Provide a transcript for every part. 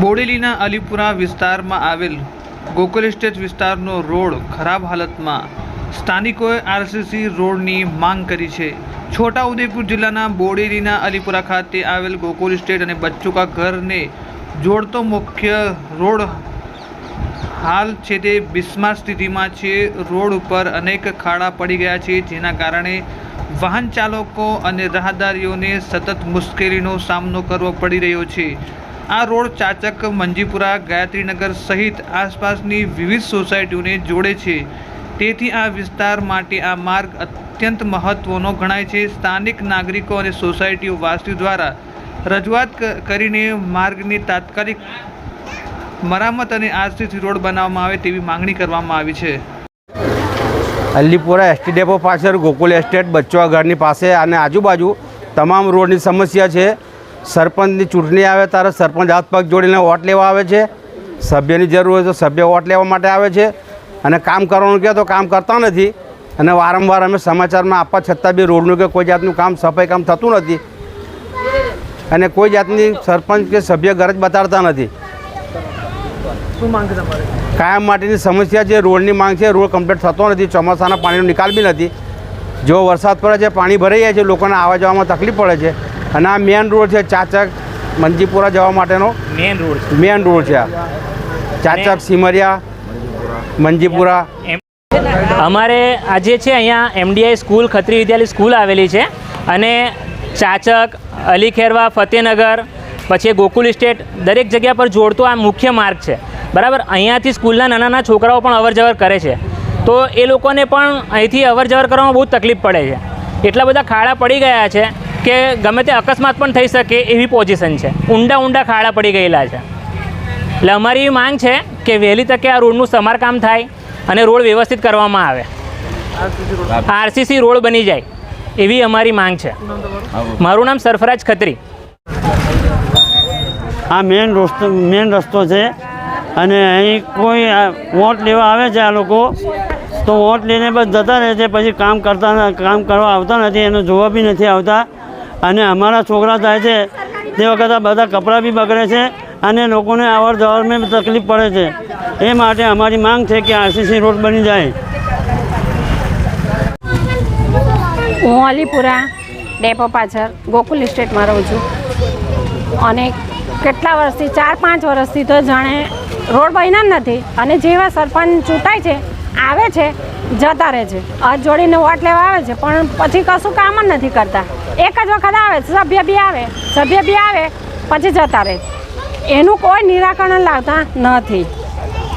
બોડેલીના અલીપુરા વિસ્તારમાં આવેલ ગોકુલ એસ્ટેટ વિસ્તારનો રોડ ખરાબ હાલતમાં સ્થાનિકોએ આરસીસી રોડની માંગ કરી છે. છોટાઉદેપુર જિલ્લાના બોડેલીના અલીપુરા ખાતે આવેલ ગોકુલ એસ્ટેટ અને બચ્ચુકા ઘરને જોડતો મુખ્ય રોડ હાલ છે તે બિસ્માર સ્થિતિમાં છે. રોડ ઉપર અનેક ખાડા પડી ગયા છે, જેના કારણે વાહન ચાલકો અને રાહદારીઓને સતત મુશ્કેલીનો સામનો કરવો પડી રહ્યો છે. આ રોડ ચાચક, મંજીપુરા, ગાયત્રીનગર સહિત આસપાસની વિવિધ સોસાયટીઓને જોડે છે. તેથી આ વિસ્તાર માટે આ માર્ગ અત્યંત મહત્ત્વનો ગણાય છે. સ્થાનિક નાગરિકો અને સોસાયટીઓ વાસીઓ દ્વારા રજૂઆત કરીને માર્ગની તાત્કાલિક મરામત અને આરસીસી રોડ બનાવવામાં આવે તેવી માંગણી કરવામાં આવી છે. અલ્લીપુરા એસટી ડેપો પાછળ ગોકુલ એસ્ટેટ બચ્ચવા ઘરની પાસે અને આજુબાજુ તમામ રોડની સમસ્યા છે. સરપંચની ચૂંટણી આવે ત્યારે સરપંચ હાથ પગ જોડીને વોટ લેવા આવે છે. સભ્યની જરૂર હોય તો સભ્ય વોટ લેવા માટે આવે છે. અને કામ કરવાનું કહે તો કામ કરતા નથી. અને વારંવાર અમે સમાચારમાં આપવા છતાં બી રોડનું કે કોઈ જાતનું કામ સફાઈ કામ થતું નથી. અને કોઈ જાતની સરપંચ કે સભ્ય ગરજ બતાડતા નથી. કાયમ માટેની સમસ્યા છે રોડની માંગ છે રોડ કમ્પ્લીટ થતો નથી ચોમાસાના પાણીનો નિકાલ બી નથી. જો વરસાદ પડે છે પાણી ભરાઈ જાય છે લોકોને આવવા જવામાં તકલીફ પડે છે. અને આ મેન રોડ છે ચાચક મંજીપુરા જવા માટેનો. મેન રોડ છે. મેન રોડ છે ચાચક સિમરિયા મંજીપુરા. અમારે આજે છે અહીંયા MDI school Khatri Vidyalaya school આવેલી છે. અને ચાચક અલી ખેરવા ફતેહનગર પછી ગોકુલ ઇસ્ટેટ દરેક જગ્યા પર જોડતો આ મુખ્ય માર્ગ છે. બરાબર? અહીંયાથી સ્કૂલના નાના નાના છોકરાઓ પણ અવર જવર કરે છે. તો એ લોકોને પણ અહીંથી અવર જવર કરવામાં બહુ તકલીફ પડે છે. એટલા બધા ખાડા પડી ગયા છે. કે ગમે તે અકસ્માત પણ થઈ શકે એવી પોઝિશન છે. ઊંડા ઊંડા ખાડા પડી ગયેલા છે. એટલે અમારી એવી માંગ છે કે વહેલી તકે આ રોડનું સમારકામ થાય અને રોડ વ્યવસ્થિત કરવામાં આવે. આરસીસી રોડ બની જાય એવી અમારી માંગ છે. મારું નામ સરફરાજ ખત્રી. આ મેન રસ્તો મેન રસ્તો છે અને અહીં કોઈ વોટ લેવા આવે છે આ લોકો, તો વોટ લઈને બસ જતા રહે છે, પછી કામ કરતા કામ કરવા આવતા નથી, એનો જોવા બી નથી આવતા. અને અમારા છોકરા થાય છે, તે વખતે આ બધા કપડાં બી બગડે છે અને લોકોને અવર જવરમાં તકલીફ પડે છે. એ માટે અમારી માંગ છે કે આરસીસી રોડ બની જાય. હું અલીપુરા, ડેપો પાછળ, ગોકુલ ઇસ્ટેટમાં રહું છું. અને કેટલા વર્ષથી, ચાર પાંચ વર્ષથી તો જાણે રોડ બન્યા જ નથી અને જેવા સરપંચ ચૂંટાય છે, આવે છે, જતા રહે છે. હાથ જોડીને વોટ લેવા આવે છે, પણ પછી કશું કામ જ નથી કરતા. એક જ વખત આવે, સભ્ય બી આવે, સભ્ય બી આવે, પછી જતા રહે. એનું કોઈ નિરાકરણ લાવતા નથી.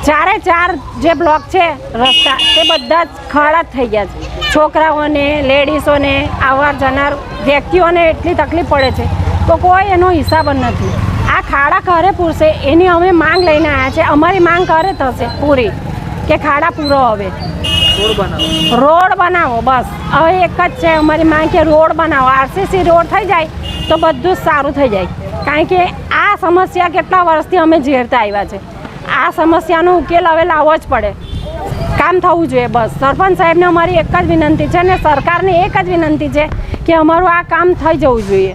ચારે ચાર જે બ્લોક છે, રસ્તા, તે બધા જ ખાડા થઈ ગયા છે. છોકરાઓને, લેડીઝોને આવર જનાર વ્યક્તિઓને એટલી તકલીફ પડે છે તો કોઈ એનો હિસાબ જ નથી. આ ખાડા કરે પૂરશે, એની અમે માંગ લઈને આવ્યા છે. અમારી માંગ કરે થશે, પૂરી, કે ખાડા પૂરો હવે. રોડ બનાવો. બસ. હવે એક જ છે, અમારી માંગ કે રોડ બનાવો. આરસીસી રોડ થઈ જાય તો બધું જ સારું થઈ જાય. કારણ કે આ સમસ્યા કેટલા વર્ષથી અમે ઝેરતા આવ્યા છે. આ સમસ્યાનો ઉકેલ હવે લાવવો જ પડે. કામ થવું જોઈએ, બસ. સરપંચ સાહેબને અમારી એક જ વિનંતી છે અને સરકારને એક જ વિનંતી છે કે અમારું આ કામ થઈ જવું જોઈએ.